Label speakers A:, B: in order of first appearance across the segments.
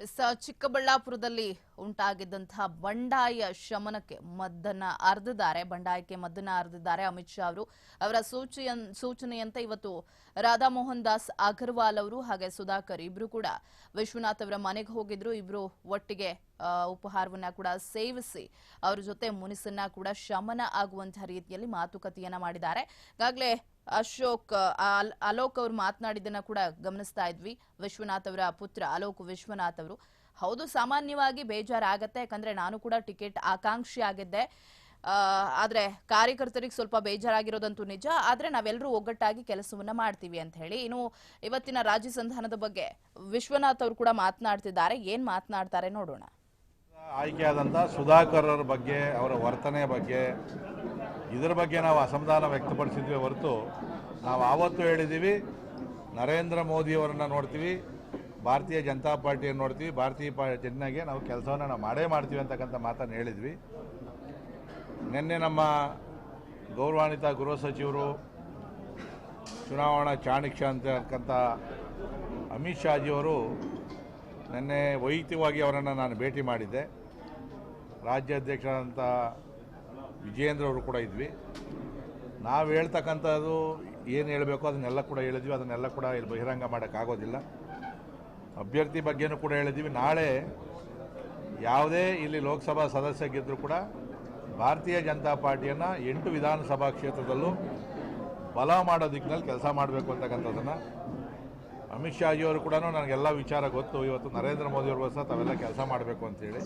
A: S ಚಿಕ್ಕಬಳ್ಳಾಪುರದಲ್ಲಿ ಉಂಟಾಗಿದ್ದಂತಹ ಬಂಡಾಯ ಶಮನಕ್ಕೆ ಮದ್ದನ್ನ ಅರ್ದಿದ್ದಾರೆ, ಬಂಡಾಯಕ್ಕೆ ಮದ್ದನ್ನ ಅರ್ದಿದ್ದಾರೆ ಅಮಿತ್ ಶಾ ಅವರು. ಅವರ ಸೂಚನೆಯ ಸೂಚನೆಯಂತೆ ಇವತ್ತು ರಾಧಾಮೋಹನ್ ದಾಸ್ ಅಗರ್ವಾಲ್ ಅವರು ಹಾಗೆ ಸುಧಾಕರ್ ಇಬ್ರು ಕೂಡ ವಿಶ್ವನಾಥ್ ಅವರ ಮನೆಗೆ ಹೋಗಿದ್ರು. ಇಬ್ರು ಒಟ್ಟಿಗೆ ಉಪಹಾರವನ್ನ ಕೂಡ ಸೇವಿಸಿ ಅವರ ಜೊತೆ ಮುನಿಸನ್ನ ಕೂಡ ಶಮನ ಆಗುವಂತಹ ರೀತಿಯಲ್ಲಿ ಮಾತುಕತೆಯನ್ನ ಮಾಡಿದ್ದಾರೆ. ಈಗಾಗಲೇ ಅಶೋಕ್ ಅಲೋಕ್ ಅವರು ಮಾತನಾಡಿದ್ದನ್ನ ಕೂಡ ಗಮನಿಸ್ತಾ ಇದ್ವಿ. ವಿಶ್ವನಾಥ್ ಅವರ ಪುತ್ರ ಅಲೋಕ್ ವಿಶ್ವನಾಥ್ ಅವರು. ಹೌದು, ಸಾಮಾನ್ಯವಾಗಿ ಬೇಜಾರಾಗತ್ತೆ. ಯಾಕಂದ್ರೆ ನಾನು ಕೂಡ ಟಿಕೆಟ್ ಆಕಾಂಕ್ಷಿ ಆಗಿದ್ದೆ. ಆದ್ರೆ ಕಾರ್ಯಕರ್ತರಿಗೆ ಸ್ವಲ್ಪ ಬೇಜಾರಾಗಿರೋದಂತೂ ನಿಜ. ಆದ್ರೆ ನಾವೆಲ್ಲರೂ ಒಗ್ಗಟ್ಟಾಗಿ ಕೆಲಸವನ್ನ ಮಾಡ್ತೀವಿ ಅಂತ ಹೇಳಿ. ಇನ್ನು ಇವತ್ತಿನ ರಾಜ್ಯ ಸಂಧಾನದ ಬಗ್ಗೆ ವಿಶ್ವನಾಥ್ ಅವರು ಕೂಡ ಮಾತನಾಡ್ತಿದ್ದಾರೆ. ಏನ್ ಮಾತನಾಡ್ತಾರೆ ನೋಡೋಣ.
B: ಆಯ್ಕೆಯಾದಂಥ ಸುಧಾಕರ್ ಅವರ ಬಗ್ಗೆ, ಅವರ ವರ್ತನೆ ಬಗ್ಗೆ, ಇದರ ಬಗ್ಗೆ ನಾವು ಅಸಮಾಧಾನ ವ್ಯಕ್ತಪಡಿಸಿದ್ವಿ ಹೊರತು ನಾವು ಆವತ್ತು ಹೇಳಿದ್ದೀವಿ ನರೇಂದ್ರ ಮೋದಿಯವರನ್ನ ನೋಡ್ತೀವಿ. ಭಾರತೀಯ ಜನತಾ ಪಾರ್ಟಿಯನ್ನು ನೋಡ್ತೀವಿ, ಭಾರತೀಯ ಪಾ ಜನಗೆ ನಾವು ಕೆಲಸವನ್ನು ನಾವು ಮಾಡೇ ಮಾಡ್ತೀವಿ ಅಂತಕ್ಕಂಥ ಮಾತನ್ನು ಹೇಳಿದ್ವಿ. ನಿನ್ನೆ ನಮ್ಮ ಗೌರವಾನ್ವಿತ ಗೃಹ ಸಚಿವರು, ಚುನಾವಣಾ ಚಾಣಕ್ಯ ಅಂತಕ್ಕಂಥ ಅಮಿತ್ ಶಾಜಿಯವರು ನಿನ್ನೆ ವೈಯಕ್ತಿಕವಾಗಿ ಅವರನ್ನು ನಾನು ಭೇಟಿ ಮಾಡಿದ್ದೆ. ರಾಜ್ಯಾಧ್ಯಕ್ಷರಾದಂಥ ವಿಜಯೇಂದ್ರ ಅವರು ಕೂಡ ಇದ್ವಿ. ನಾವು ಹೇಳ್ತಕ್ಕಂಥದ್ದು ಏನು ಹೇಳಬೇಕು ಅದನ್ನೆಲ್ಲ ಕೂಡ ಹೇಳಿದ್ವಿ, ಅದನ್ನೆಲ್ಲ ಕೂಡ ಇಲ್ಲಿ ಬಹಿರಂಗ ಮಾಡೋಕ್ಕಾಗೋದಿಲ್ಲ ಅಭ್ಯರ್ಥಿ ಬಗ್ಗೆನೂ ಕೂಡ ಹೇಳಿದ್ದೀವಿ. ನಾಳೆ ಯಾವುದೇ ಇಲ್ಲಿ ಲೋಕಸಭಾ ಸದಸ್ಯ ಗೆದ್ದರೂ ಕೂಡ ಭಾರತೀಯ ಜನತಾ ಪಾರ್ಟಿಯನ್ನು ಎಂಟು ವಿಧಾನಸಭಾ ಕ್ಷೇತ್ರದಲ್ಲೂ ಬಲ ಮಾಡೋ ದಿಕ್ಕಿನಲ್ಲಿ ಕೆಲಸ ಮಾಡಬೇಕು ಅಂತಕ್ಕಂಥದ್ದನ್ನು ಅಮಿತ್ ಶಾಜಿಯವರು ಕೂಡ ನನಗೆಲ್ಲ ವಿಚಾರ ಗೊತ್ತು. ಇವತ್ತು ನರೇಂದ್ರ ಮೋದಿಯವ್ರಿಗೋಸ್ಕರ ತಾವೆಲ್ಲ ಕೆಲಸ ಮಾಡಬೇಕು ಅಂತೇಳಿ.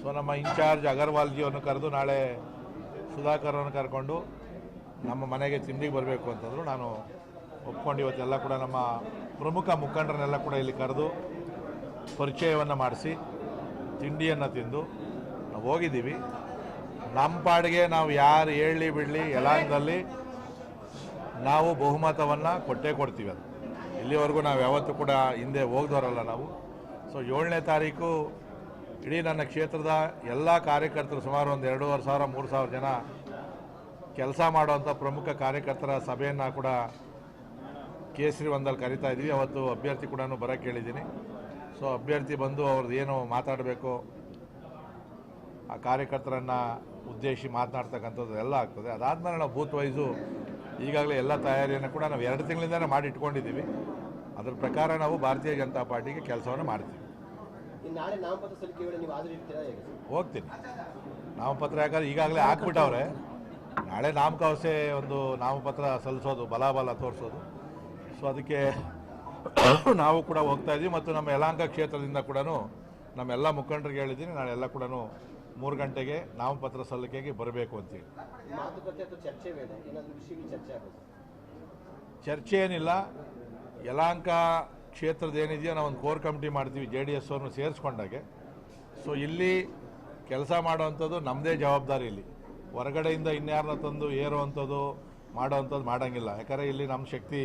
B: ಸೊ ನಮ್ಮ ಇನ್ಚಾರ್ಜ್ ಅಗರ್ವಾಲ್ಜಿಯನ್ನು ಕರೆದು ನಾಳೆ ಸುಧಾಕರ್ ಅವ್ರನ್ನ ಕರ್ಕೊಂಡು ನಮ್ಮ ಮನೆಗೆ ತಿಂಡಿಗೆ ಬರಬೇಕು ಅಂತಂದರು ನಾನು ಒಪ್ಕೊಂಡು ಇವತ್ತೆಲ್ಲ ಕೂಡ ನಮ್ಮ ಪ್ರಮುಖ ಮುಖಂಡರನ್ನೆಲ್ಲ ಕೂಡ ಇಲ್ಲಿ ಕರೆದು ಪರಿಚಯವನ್ನು ಮಾಡಿಸಿ, ತಿಂಡಿಯನ್ನು ತಿಂದು ನಾವು ಹೋಗಿದ್ದೀವಿ. ನಮ್ಮ ಪಾಡಿಗೆ ನಾವು ಯಾರು ಹೇಳಿ ಬಿಡಲಿ ಯಲಾಂಗದಲ್ಲಿ ನಾವು ಬಹುಮತವನ್ನು ಕೊಟ್ಟೇ ಕೊಡ್ತೀವಿ ಅದು. ಇಲ್ಲಿವರೆಗೂ ನಾವು ಯಾವತ್ತೂ ಕೂಡ ಹಿಂದೆ ಹೋಗ್ದವರಲ್ಲ ನಾವು. ಸೊ ಏಳನೇ ತಾರೀಕು ಇಡೀ ನನ್ನ ಕ್ಷೇತ್ರದ ಎಲ್ಲ ಕಾರ್ಯಕರ್ತರು ಸುಮಾರು ಒಂದು ಎರಡೂವರೆ ಸಾವಿರ, ಮೂರು ಸಾವಿರ ಜನ ಕೆಲಸ ಮಾಡುವಂಥ ಪ್ರಮುಖ ಕಾರ್ಯಕರ್ತರ ಸಭೆಯನ್ನು ಕೂಡ ಕೇಸರಿ ಒಂದಲ್ಲಿ ಕರಿತಾ ಇದ್ವಿ. ಅವತ್ತು ಅಭ್ಯರ್ಥಿ ಕೂಡ ಬರೋಕ್ಕೆ ಹೇಳಿದ್ದೀನಿ. ಸೊ ಅಭ್ಯರ್ಥಿ ಬಂದು ಅವ್ರದ್ದು ಏನು ಮಾತಾಡಬೇಕು ಆ ಕಾರ್ಯಕರ್ತರನ್ನು ಉದ್ದೇಶಿ ಮಾತನಾಡ್ತಕ್ಕಂಥದ್ದು ಎಲ್ಲ ಆಗ್ತದೆ. ಅದಾದಮೇಲೆ ನಾವು ಬೂತ್ ವೈಸು ಈಗಾಗಲೇ ಎಲ್ಲ ತಯಾರಿಯನ್ನು ಕೂಡ ನಾವು ಎರಡು ತಿಂಗಳಿಂದನೇ ಮಾಡಿ ಇಟ್ಕೊಂಡಿದ್ದೀವಿ ಅದರ ಪ್ರಕಾರ ನಾವು ಭಾರತೀಯ ಜನತಾ ಪಾರ್ಟಿಗೆ ಕೆಲಸವನ್ನು ಮಾಡ್ತೀವಿ. ಹೋಗ್ತೀನಿ. ನಾಮಪತ್ರ ಯಾಕಂದ್ರೆ ಈಗಾಗಲೇ ಹಾಕ್ಬಿಟ್ಟವ್ರೆ. ನಾಳೆ ನಾಮಕಾವಸೆ ಒಂದು ನಾಮಪತ್ರ ಸಲ್ಲಿಸೋದು ಬಲಾಬಲ ತೋರಿಸೋದು. ಸೊ ಅದಕ್ಕೆ ನಾವು ಕೂಡ ಹೋಗ್ತಾ ಇದ್ದೀವಿ ಮತ್ತು ನಮ್ಮ ಯಲಹಂಕ ಕ್ಷೇತ್ರದಿಂದ ಕೂಡ ನಮ್ಮೆಲ್ಲ ಮುಖಂಡರಿಗೆ ಹೇಳಿದ್ದೀನಿ ನಾಳೆಲ್ಲ ಕೂಡ ಮೂರು ಗಂಟೆಗೆ ನಾಮಪತ್ರ ಸಲ್ಲಿಕೆಗೆ ಬರಬೇಕು ಅಂತೇಳಿ
C: ಚರ್ಚೆ
B: ಏನಿಲ್ಲ ಯಲಾಂಕ ಕ್ಷೇತ್ರದ ಏನಿದೆಯೋ ನಾವು ಒಂದು ಕೋರ್ ಕಮಿಟಿ ಮಾಡ್ತೀವಿ ಜೆ ಡಿ ಎಸ್ ಅವ್ರನ್ನ ಸೇರಿಸ್ಕೊಂಡಾಗೆ. ಸೊ ಇಲ್ಲಿ ಕೆಲಸ ಮಾಡೋವಂಥದ್ದು ನಮ್ಮದೇ ಜವಾಬ್ದಾರಿ ಇಲ್ಲಿ. ಹೊರಗಡೆಯಿಂದ ಇನ್ಯಾರನ್ನ ತಂದು ಏರುವಂಥದ್ದು ಮಾಡೋವಂಥದ್ದು ಮಾಡೋಂಗಿಲ್ಲ. ಯಾಕಂದರೆ ಇಲ್ಲಿ ನಮ್ಮ ಶಕ್ತಿ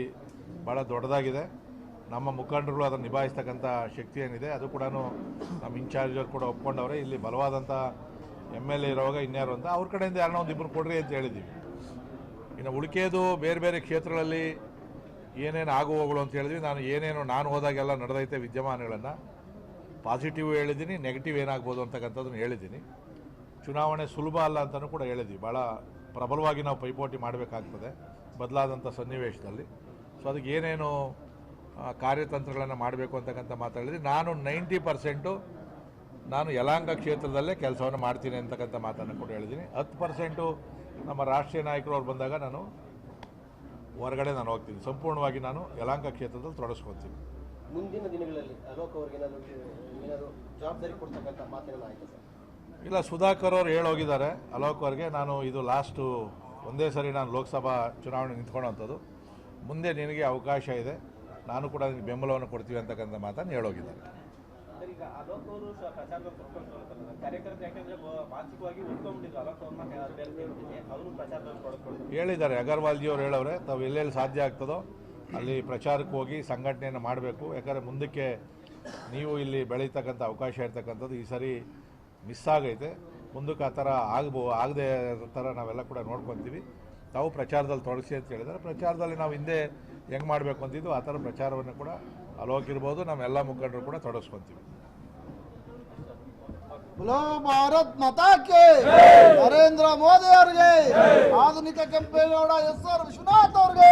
B: ಭಾಳ ದೊಡ್ಡದಾಗಿದೆ. ನಮ್ಮ ಮುಖಂಡರುಗಳು ಅದನ್ನು ನಿಭಾಯಿಸ್ತಕ್ಕಂಥ ಶಕ್ತಿ ಏನಿದೆ, ಅದು ಕೂಡ ನಮ್ಮ ಇನ್ಚಾರ್ಜರ್ ಕೂಡ ಒಪ್ಕೊಂಡವ್ರೆ. ಇಲ್ಲಿ ಬಲವಾದಂಥ ಎಂ ಎಲ್ ಎ ಇರೋವಾಗ ಇನ್ಯಾರು ಅಂತ ಅವ್ರ ಕಡೆಯಿಂದ ಯಾರನ್ನ ಒಂದು ಇಬ್ಬರು ಕೊಡ್ರಿ ಅಂತ ಹೇಳಿದ್ದೀವಿ ಇನ್ನು ಉಳಿಕೆದು ಬೇರೆ ಬೇರೆ ಕ್ಷೇತ್ರಗಳಲ್ಲಿ ಏನೇನು ಆಗುವಗಳು ಅಂತ ಹೇಳಿದ್ವಿ. ನಾನು ಏನೇನು, ನಾನು ಹೋದಾಗೆಲ್ಲ ನಡೆದೈತೆ ವಿದ್ಯಮಾನಗಳನ್ನು. ಪಾಸಿಟಿವ್ ಹೇಳಿದ್ದೀನಿ, ನೆಗೆಟಿವ್ ಏನಾಗ್ಬೋದು ಅಂತಕ್ಕಂಥದ್ದನ್ನು ಹೇಳಿದ್ದೀನಿ. ಚುನಾವಣೆ ಸುಲಭ ಅಲ್ಲ ಅಂತಲೂ ಕೂಡ ಹೇಳಿದ್ವಿ. ಭಾಳ ಪ್ರಬಲವಾಗಿ ನಾವು ಪೈಪೋಟಿ ಮಾಡಬೇಕಾಗ್ತದೆ ಬದಲಾದಂಥ ಸನ್ನಿವೇಶದಲ್ಲಿ. ಸೊ ಅದಕ್ಕೆ ಏನೇನು ಕಾರ್ಯತಂತ್ರಗಳನ್ನು ಮಾಡಬೇಕು ಅಂತಕ್ಕಂಥ ಮಾತಾಡಿದ್ರೆ ನಾನು ನೈಂಟಿ ಪರ್ಸೆಂಟು ನಾನು ಯಲಾಂಗ ಕ್ಷೇತ್ರದಲ್ಲೇ ಕೆಲಸವನ್ನು ಮಾಡ್ತೀನಿ ಅಂತಕ್ಕಂಥ ಮಾತನ್ನು ಕೂಡ ಹೇಳಿದ್ದೀನಿ. ಹತ್ತು ಪರ್ಸೆಂಟು ನಮ್ಮ ರಾಷ್ಟ್ರೀಯ ನಾಯಕರು ಅವ್ರು ಬಂದಾಗ ನಾನು ಹೊರಗಡೆ ನಾನು ಹೋಗ್ತೀನಿ. ಸಂಪೂರ್ಣವಾಗಿ ನಾನು ಯಲಾಂಕ ಕ್ಷೇತ್ರದಲ್ಲಿ ತೊಡಸ್ಕೊತೀನಿ.
C: ಮುಂದಿನ ದಿನಗಳಲ್ಲಿ ಅಲೋಕ್ ಅವ್ರಿಗೆ
B: ಇಲ್ಲ ಸುಧಾಕರ್ ಅವ್ರು ಹೇಳೋಗಿದ್ದಾರೆ. ಅಲೋಕ್ ಅವ್ರಿಗೆ ನಾನು ಇದು ಲಾಸ್ಟು ಒಂದೇ ಸರಿ ನಾನು ಲೋಕಸಭಾ ಚುನಾವಣೆ ನಿಂತ್ಕೊಳ್ಳೋವಂಥದ್ದು ಮುಂದೆ ನಿನಗೆ ಅವಕಾಶ ಇದೆ. ನಾನು ಕೂಡ ನಿನಗೆ ಬೆಂಬಲವನ್ನು ಕೊಡ್ತೀವಿ ಅಂತಕ್ಕಂಥ ಮಾತನ್ನು ಹೇಳೋಗಿದ್ದಾರೆ. ಹೇಳಿದ್ದಾರೆ. ಅಗರ್ವಾಲ್ ಜಿಯವರು ಹೇಳವ್ರೆ ತಾವು ಎಲ್ಲೆಲ್ಲಿ ಸಾಧ್ಯ ಆಗ್ತದೋ ಅಲ್ಲಿ ಪ್ರಚಾರಕ್ಕೆ ಹೋಗಿ ಸಂಘಟನೆಯನ್ನು ಮಾಡಬೇಕು. ಯಾಕಂದರೆ ಮುಂದಕ್ಕೆ ನೀವು ಇಲ್ಲಿ ಬೆಳೀತಕ್ಕಂಥ ಅವಕಾಶ ಇರ್ತಕ್ಕಂಥದ್ದು ಈ ಸರಿ ಮಿಸ್ ಆಗೈತೆ. ಮುಂದಕ್ಕೆ ಆ ಥರ ಆಗ್ಬೋ ಆಗದೆ ಥರ ನಾವೆಲ್ಲ ಕೂಡ ನೋಡ್ಕೊತೀವಿ. ತಾವು ಪ್ರಚಾರದಲ್ಲಿ ತೊಡಗಿಸಿ ಅಂತ ಹೇಳಿದ್ರೆ ಪ್ರಚಾರದಲ್ಲಿ ನಾವು ಹಿಂದೆ ಹೆಂಗೆ ಮಾಡಬೇಕು ಅಂತಿದ್ದು ಆ ಥರ ಪ್ರಚಾರವನ್ನು ಕೂಡ ಅಲೋಕಿರ್ಬೋದು ನಾವೆಲ್ಲ ಮುಖಂಡರು ಕೂಡ ತೊಡಗಿಸ್ಕೊತೀವಿ.
D: ಭಾರತ್ ಮತಾಕೆ ನರೇಂದ್ರ ಮೋದಿ ಅವರಿಗೆ ಆಧುನಿಕ ಕೆಂಪೇಗೌಡ ಎಸ್ ಆರ್ ವಿಶ್ವನಾಥ್ ಅವ್ರಿಗೆ.